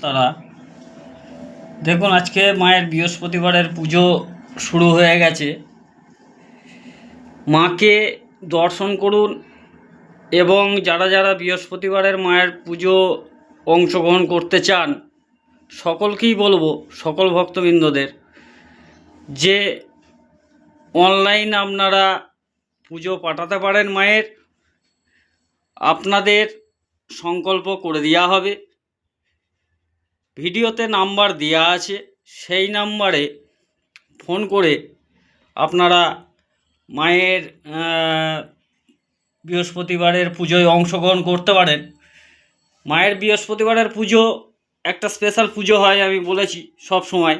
তারা। দেখুন, আজকে মায়ের বৃহস্পতিবারের পুজো শুরু হয়ে গেছে। মাকে দর্শন করুন এবং যারা যারা বৃহস্পতিবারের মায়ের পুজো অংশগ্রহণ করতে চান, সকলকেই বলব, সকল ভক্তবৃন্দদের, যে অনলাইন আপনারা পুজো পাঠাতে পারেন মায়ের, আপনাদের সংকল্প করে দেওয়া হবে। ভিডিওতে নাম্বার দেওয়া আছে, সেই নাম্বারে ফোন করে আপনারা মায়ের বৃহস্পতিবারের পুজোয় অংশগ্রহণ করতে পারেন। মায়ের বৃহস্পতিবারের পুজো একটা স্পেশাল পুজো হয় আমি বলেছি সব সময়।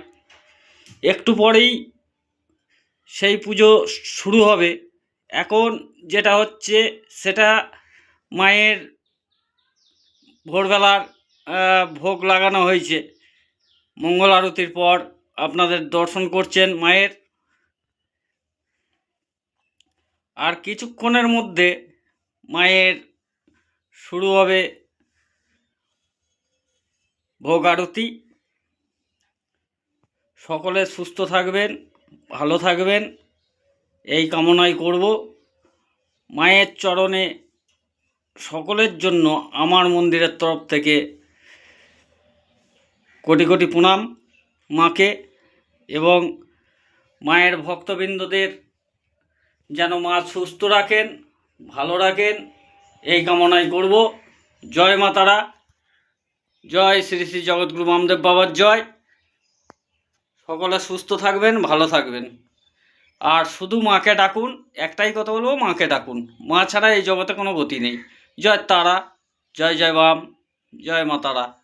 একটু পরেই সেই পুজো শুরু হবে। এখন যেটা হচ্ছে সেটা মায়ের ভোরবেলার ভোগ লাগানো হয়েছে। মঙ্গল আরতির পর আপনাদের দর্শন করছেন মায়ের। আর কিছুক্ষণের মধ্যে মায়ের শুরু হবে ভোগ আরতি। সকলে সুস্থ থাকবেন, ভালো থাকবেন, এই কামনাই করব। মায়ের চরণে সকলের জন্য আমার মন্দিরের তরফ থেকে কোটি কোটি প্রণাম মাকে এবং মায়ের ভক্তবৃন্দদের যেন মা সুস্থ রাখেন, ভালো রাখেন, এই কামনাই করব। জয় মা তারা। জয় শ্রী শ্রী জগৎগুরু বামদেব বাবার জয়। সকলে সুস্থ থাকবেন, ভালো থাকবেন। আর শুধু মাকে ডাকুন, একটাই কথা বলব, মাকে ডাকুন। মা ছাড়া এই জগতে কোনো গতি নেই। জয় তারা, জয় জয় বাম, জয় মা তারা।